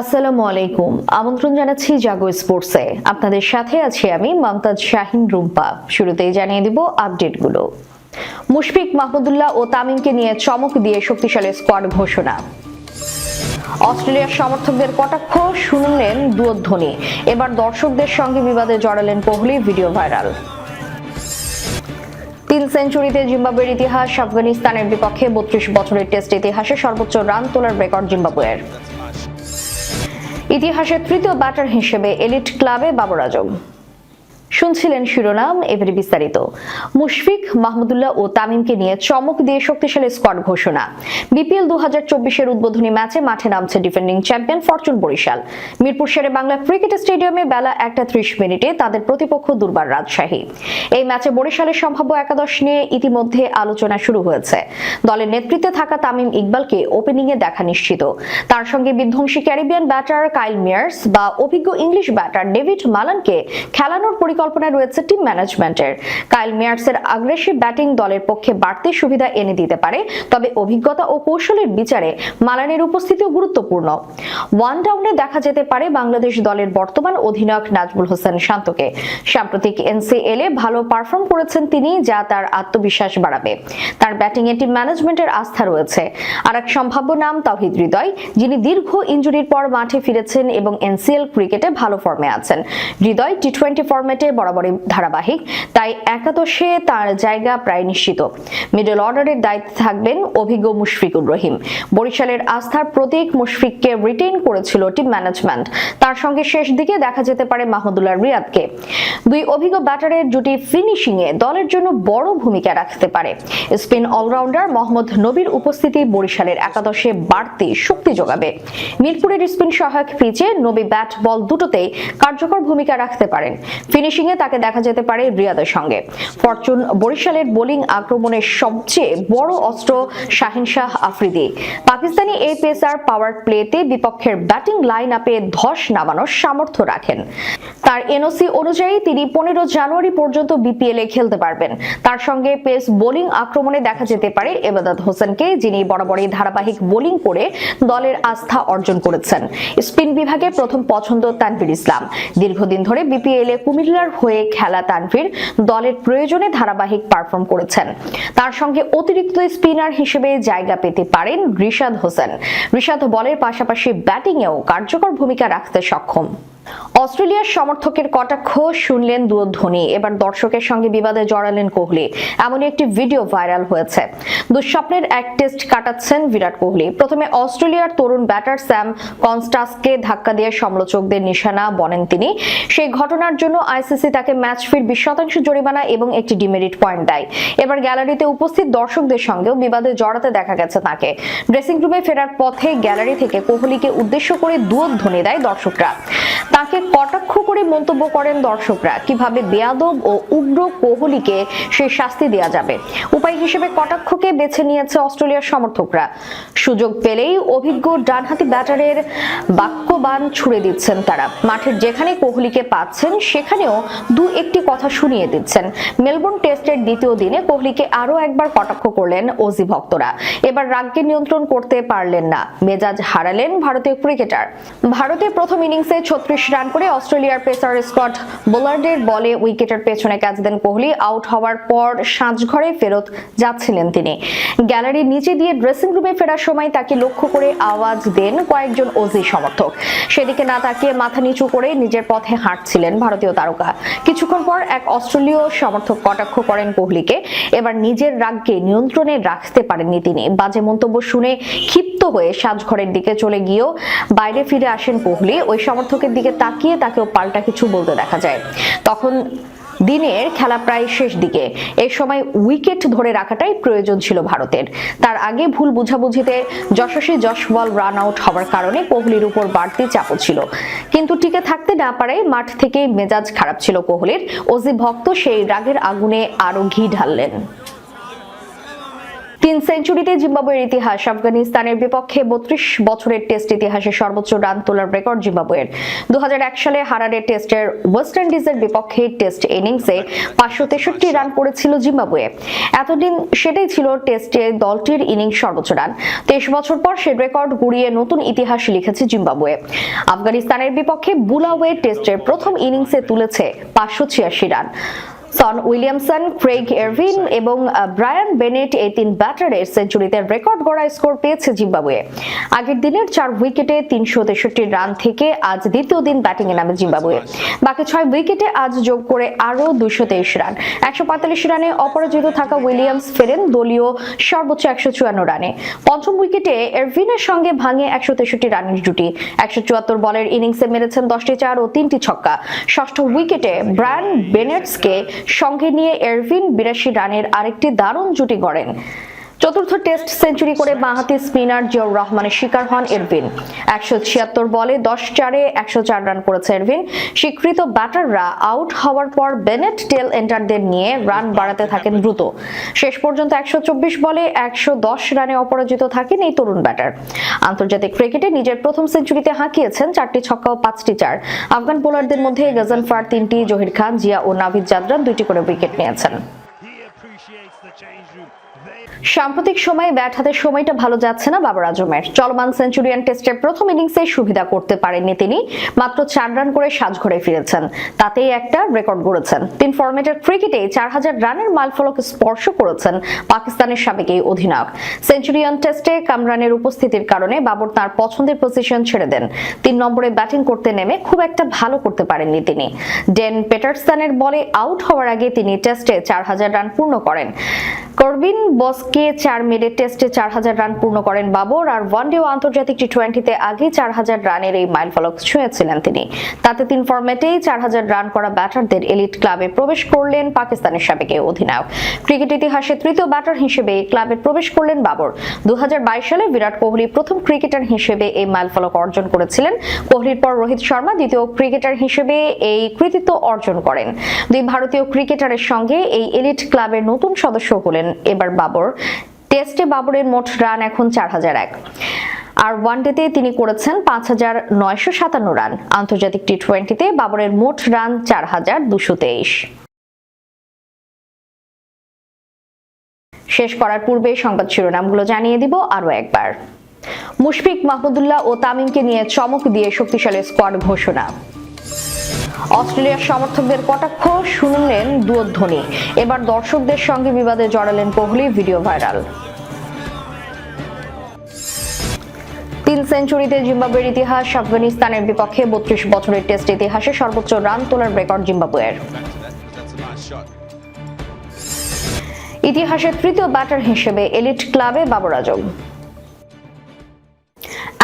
আসসালামু আলাইকুম। আমন্ত্রণ জানাচ্ছি জাগো স্পোর্টসে। আপনাদের সাথে আছি আমি মমতাজ শাহিন রুম্পা। শুরুতেই জানিয়ে দিব আপডেটগুলো। মুশফিক মাহমুদুল্লাহ ও তামিমকে নিয়ে চমক দিয়ে শক্তিশালী স্কোয়াড ঘোষণা। অস্ট্রেলিয়ার সমর্থকদের কটাক্ষ শুনলেন দুয়োধ্বনি। এবার দর্শকদের সঙ্গে বিবাদে জড়ালেন কোহলি, ভিডিও ভাইরাল। তিন সেঞ্চুরিতে জিম্বাবুয়ের ইতিহাস, আফগানিস্তানের বিপক্ষে বত্রিশ বছরের টেস্ট ইতিহাসে সর্বোচ্চ রান তোলার রেকর্ড জিম্বাবুয়ের। ইতিহাসের তৃতীয় ব্যাটার হিসেবে এলিট ক্লাবে বাবর আজম শুনছিলেন শিরোনাম, এবারে বিস্তারিত। মুশফিক, মাহমুদুল্লাহ ও তামিমকে নিয়ে চমক দিয়ে শক্তিশালী স্কোয়াড ঘোষণা। বিপিএল দু হাজার চব্বিশের উদ্বোধনী ম্যাচে মাঠে নামছে defending champion Fortune Barishal. Mirpur Sher Bangla cricket স্টেডিয়ামে বেলা একটা ত্রিশ মিনিটে তাদের প্রতিপক্ষ দুর্বার রাজশাহী। এই ম্যাচে বরিশালের সম্ভাব্য একাদশ নিয়ে ইতিমধ্যে আলোচনা শুরু হয়েছে। দলের নেতৃত্বে থাকা তামিম ইকবালকে ওপেনিংয়ে দেখা নিশ্চিত। তার সঙ্গে বিধ্বংসী ক্যারিবিয়ান ব্যাটার কাইল মিয়ার্স বা অভিজ্ঞ ইংলিশ ব্যাটার ডেভিড মালানকে খেলানোর পরিকল্পনা রয়েছে টিম ম্যানেজমেন্টের কাইল মিয়ার্সের আগ্রেসিভ ব্যাটিং দলের পক্ষে বাড়তি সুবিধা এনে দিতে পারে, তবে অভিজ্ঞতা ও কৌশলের বিচারে মালানের উপস্থিতিও গুরুত্বপূর্ণ। ওয়ান ডাউনে দেখা যেতে পারে বাংলাদেশ দলের বর্তমান অধিনায়ক নাজমুল হোসেন শান্তকে। সাম্প্রতিক এনসিএল এ ভালো পারফর্ম করেছেন তিনি, যা তার আত্মবিশ্বাস বাড়াবে। তার ব্যাটিং এ টিম ম্যানেজমেন্টের আস্থা রয়েছে। আর এক সম্ভাব্য নাম তাহিদ হৃদয়, যিনি দীর্ঘ ইঞ্জুরির পর মাঠে ফিরেছেন এবং এনসিএল ক্রিকেটে ভালো ফর্মে আছেন। হৃদয় টি টোয়েন্টি ফরম্যাটে বরাবরই ধারাবাহিক। তাই একাদশে তার জায়গা প্রায় নিশ্চিত। মিডল অর্ডারের দায়িত্বে থাকবেন অভিজ্ঞ মুশফিকুর রহিম। বরিশালের আস্থার প্রতীক মুশফিককে রিটেইন করেছিল টিম ম্যানেজমেন্ট তার সঙ্গে শেষ দিকে দেখা যেতে পারে মাহমুদুল্লাহ রিয়াদকে। দুই অভিজ্ঞ ব্যাটারের জুটি ফিনিশিং এ দলের জন্য বড় ভূমিকা রাখতে পারে। স্পিন অলরাউন্ডার মোহাম্মদ নবীর উপস্থিতি বরিশালের একাদশে বাড়তি শক্তি যোগাবে। মিরপুরের স্পিন সহায়ক পিচে নবী ব্যাট বল দুটোতেই কার্যকর ভূমিকা রাখতে পারেন। ফিনিশিং এ তাকে দেখা যেতে পারে রিয়াদের সঙ্গে। ফরচুন বরিশালের বোলিং আক্রমণের সবচেয়ে বড় অস্ত্র শাহিন শাহ আফ্রিদি। পাকিস্তানি এই পেসার পাওয়ার প্লেতে বিপক্ষের ব্যাটিং লাইন আপে ধস নামানোর সামর্থ্য রাখেন। তার এনওসি অনুযায়ী তিনি পনেরো জানুয়ারি পর্যন্ত বিপিএল এ খেলতে পারবেন। তার সঙ্গে পেস বোলিং আক্রমণে দেখা যেতে পারে এবাদত হোসেনকে, যিনি বরাবরই ধারাবাহিক বোলিং করে দলের আস্থা অর্জন করেছেন। স্পিন বিভাগে প্রথম পছন্দ তানভীর ইসলাম। দীর্ঘদিন ধরে বিপিএল এ কুমিল্লার হয়ে খেলা তানভীর দলের প্রয়োজনে ধারাবাহিক পারফর্ম করেছেন। তার সঙ্গে অতিরিক্ত স্পিনার হিসেবে জায়গা পেতে পারেন রিশাদ হোসেন। রিশাদ বলের পাশাপাশি ব্যাটিংয়েও কার্যকর ভূমিকা রাখতে সক্ষম। অস্ট্রেলিয়ার সমর্থকের কটাক্ষ শুনলেন দুধ্বনি এবার দর্শকের সঙ্গে বিবাদে জড়ালেন কোহলি। এমনই একটি ভিডিও ভাইরাল হয়েছে। দুঃস্বপ্নের এক টেস্ট কাটাচ্ছেন বিরাট কোহলি। প্রথমে অস্ট্রেলিয়ার তরুণ ব্যাটার স্যাম কনস্টাসকে ধাক্কা দিয়ে সমালোচকদের নিশানা বনেন তিনি। সেই ঘটনার জন্য আইসিসি তাকে ম্যাচ ফির বিশ শতাংশ জরিমানা এবং একটি ডিমেরিট পয়েন্ট দেয়। এবার গ্যালারিতে উপস্থিত দর্শকদের সঙ্গেও বিবাদে জড়াতে দেখা গেছে তাকে। ড্রেসিং রুমে ফেরার পথে গ্যালারি থেকে কোহলিকে উদ্দেশ্য করে দুধ্বনি দেয় দর্শকরা। তাকে কটাক্ষ করে মন্তব্য করেন দর্শকরা। কীভাবে বেয়াদব ও উগ্র কোহলিকে সে শাস্তি দেওয়া যাবে? উপায় হিসেবে কটাক্ষকে বেছে নিয়েছে অস্ট্রেলিয়ার সমর্থকরা। সুযোগ পেলেই অভিজ্ঞ ডানহাতি ব্যাটারের বাক্যবান ছুড়ে দিচ্ছেন তারা। মাঠের যেখানে কোহলিকে পাচ্ছেন, সেখানেও দু একটি কথা শুনিয়ে দিচ্ছেন। মেলবোর্ন টেস্টের দ্বিতীয় দিনে কোহলিকে আরও একবার কটাক্ষ করলেন ওজি ভক্তরা। এবার রাগকে নিয়ন্ত্রণ করতে পারলেন না। মেজাজ হারালেন ভারতীয় ক্রিকেটার। ভারতের প্রথম ইনিংসে ছত্রিশ রান করে অস্ট্রেলিয়ার পেসার স্কট বোলার্ডের বলে উইকেটের পেছনে ক্যাচ দেন কোহলি আউট হওয়ার পর সাজঘরে ফেরত যাচ্ছিলেন তিনি। গ্যালারির নিচে দিয়ে ড্রেসিং রুমে ফেরার সময় তাকে লক্ষ্য করে আওয়াজ দেন কয়েকজন ওজি সমর্থক। সেদিকে না তাকিয়ে মাথা নিচু করে নিজের পথে হাঁটছিলেন ভারতীয় তারকা। কিছুক্ষণ পর এক অস্ট্রেলীয় সমর্থক কটাক্ষ করেন কোহলিকে। এবার নিজের রাগকে নিয়ন্ত্রণে রাখতে পারেননি তিনি। বাজে মন্তব্য শুনে ক্ষিপ্ত হয়ে সাজঘরের দিকে চলে গিয়েও বাইরে ফিরে আসেন কোহলি। ওই সমর্থকের দিকে তাকিয়ে তাকেও পাল্টা কিছু বলতে দেখা যায়। তখন দিনের খেলা প্রায় শেষ দিকে। এই সময় উইকেট ধরে রাখাটাই প্রয়োজন ছিল ভারতের। তার আগে ভুল বুঝাবুঝিতে যশস্বী জশওয়াল রান আউট হওয়ার কারণে কোহলির উপর বাড়তি চাপও ছিল। কিন্তু টিকে থাকতে না পারায় মাঠ থেকে মেজাজ খারাপ ছিল কোহলির। ওজি ভক্ত সেই রাগের আগুনে আরও ঘি ঢাললেন। তিন সেঞ্চুরিতে জিম্বাবুয়ের ইতিহাস। আফগানিস্তানের বিপক্ষে বত্রিশ বছরের টেস্ট ইতিহাসে সর্বোচ্চ রান তোলার রেকর্ড জিম্বাবুয়ের। দুহাজার এক সালে হারারে টেস্টের ওয়েস্ট ইন্ডিজের বিপক্ষে টেস্ট ইনিংসে পাঁচশো তেষট্টি রান করেছিল জিম্বাবুয়ে। এতদিন সেটাই ছিল টেস্টে দলটির ইনিংস সর্বোচ্চ রান। তেইশ বছর পর সে রেকর্ড গুড়িয়ে নতুন ইতিহাস লিখেছে জিম্বাবুয়ে। আফগানিস্তানের বিপক্ষে বুলাওয়ে টেস্টের প্রথম ইনিংসে তুলেছে পাঁচশো ছিয়াশি run. Sean Williamson Craig Ervine এবং ব্রায়ান বেনেট এই তিন ব্যাটারের সেঞ্চুরিতে রেকর্ড গড়া স্কোর পেয়েছে জিম্বাবুয়ে। আগের দিনের চার উইকেটে তিনশো তেষট্টি রান থেকে আজ দ্বিতীয় দিন ব্যাটিংয়ে নামে জিম্বাবুয়ে। বাকি ছয় উইকেটে আজ যোগ করে আরও দুইশো তেইশ রান। একশো পঁয়তাল্লিশ রানে অপরাজিত থাকা উইলিয়ামস ফেরেন দলীয় সর্বোচ্চ একশো চুয়ান্ন রানে। পঞ্চম উইকেটে এরভিনের সঙ্গে ভাঙে একশো তেষট্টি রানের জুটি। একশো চুয়াত্তর বলের ইনিংসে মেরেছেন দশটি চার ও তিনটি ছক্কা। ষষ্ঠ উইকেটে ব্রায়ান বেনেটসকে সঙ্গে নিয়ে এরভিন বিরাশি রানের আরেকটি দারুণ জুটি গড়েন। চতুর্থ টেস্ট সেঞ্চুরি করে বাঁহাতি স্পিনার জিয়াউর রহমানের শিকার হন এরভিন। একশো ছিয়াত্তর বলে দশ চারে একশো চার রান করেছে এরভিন। স্বীকৃত ব্যাটাররা আউট হওয়ার পর বেনেট টেল এন্টারদের নিয়ে রান বাড়াতে থাকেন দ্রুত। শেষ পর্যন্ত একশো চব্বিশ বলে একশো দশ রানে অপরাজিত থাকেন এই তরুণ ব্যাটার। আন্তর্জাতিক ক্রিকেটে নিজের প্রথম সেঞ্চুরিতে হাঁকিয়েছেন চারটি ছক্কা ও পাঁচটি চার। আফগান বোলারদের মধ্যে গজনফার তিনটি, জহির খান, জিয়া ও নাভিদ জাদরান দুইটি করে উইকেট নিয়েছেন। সাম্প্রতিক সময়ে ব্যাট হাতের সময়টা ভালো যাচ্ছে না বাবর আজমের। চলমান সেঞ্চুরিয়ান টেস্টের প্রথম ইনিংসে সুবিধা করতে পারেননি তিনি। মাত্র চার রান করে সাজঘরে ফিরেছেন। তাতেই একটা রেকর্ড গড়েছেন। তিন ফরম্যাটের ক্রিকেটে চার হাজার রানের মাইলফলক স্পর্শ করেছেন পাকিস্তানের সাবেক এই অধিনায়ক। সেঞ্চুরিয়ান টেস্টে কামরানের উপস্থিতির কারণে বাবর তার পছন্দের পজিশন ছেড়ে দেন। তিন নম্বরে ব্যাটিং করতে নেমে খুব একটা ভালো করতে পারেননি তিনি। ডেন পেটারসনের বলে আউট হওয়ার আগে তিনি টেস্টে চার হাজার রান পূর্ণ করেন। করবিন বসকে চার মেরে টেস্টে চার হাজার রান পূর্ণ করেন বাবর আর ওয়ানডে ও আন্তর্জাতিক টি টোয়েন্টিতে আগে চার হাজার রানের এই মাইল ফলক ছুঁয়েছিলেন তিনি। তাতে তিন ফরম্যাটেই চার হাজার রান করা ব্যাটারদের এলিট ক্লাবে প্রবেশ করলেন পাকিস্তানের সাবেক অধিনায়ক। ক্রিকেট ইতিহাসে তৃতীয় ব্যাটার হিসেবে ক্লাবে প্রবেশ করলেন বাবর। দু হাজার বাইশ সালে বিরাট কোহলি প্রথম ক্রিকেটার হিসেবে এই মাইল ফলক অর্জন করেছিলেন। কোহলির পর রোহিত শর্মা দ্বিতীয় ক্রিকেটার হিসেবে এই কৃতিত্ব অর্জন করেন। দুই ভারতীয় ক্রিকেটারের সঙ্গে এই এলিট ক্লাবের নতুন সদস্য হলেন এবার বাবর। টেস্টে বাবরের মোট রান এখন চার হাজার এক। আর ওয়ানডেতে তিনি করেছেন পাঁচ হাজার নয়শো সাতান্ন রান। আন্তর্জাতিক টি টোয়েন্টিতে বাবরের মোট রান চার হাজার দুশো তেইশ। শেষ করার পূর্বে সংবাদ শিরোনামগুলো জানিয়ে দিব আরও একবার। মুশফিক মাহমুদুল্লাহ ও তামিমকে নিয়ে চমক দিয়ে শক্তিশালী স্কোয়াড ঘোষণা। অস্ট্রেলিয়ার সমর্থকদের কটাক্ষ, শুনলেন দুয়োধ্বনি। এবার দর্শকদের সঙ্গে বিবাদে জড়ালেন কোহলি, ভিডিও ভাইরাল। তিন সেঞ্চুরিতে জিম্বাবুয়ের ইতিহাস, আফগানিস্তানের বিপক্ষে বত্রিশ বছরের টেস্ট ইতিহাসে সর্বোচ্চ রান তোলার রেকর্ড জিম্বাবুয়ের. ইতিহাসের তৃতীয় ব্যাটার হিসেবে এলিট ক্লাবে বাবর আজম।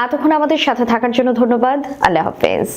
এতক্ষণ আমাদের সাথে থাকার জন্য ধন্যবাদ। আল্লাহ হাফেজ।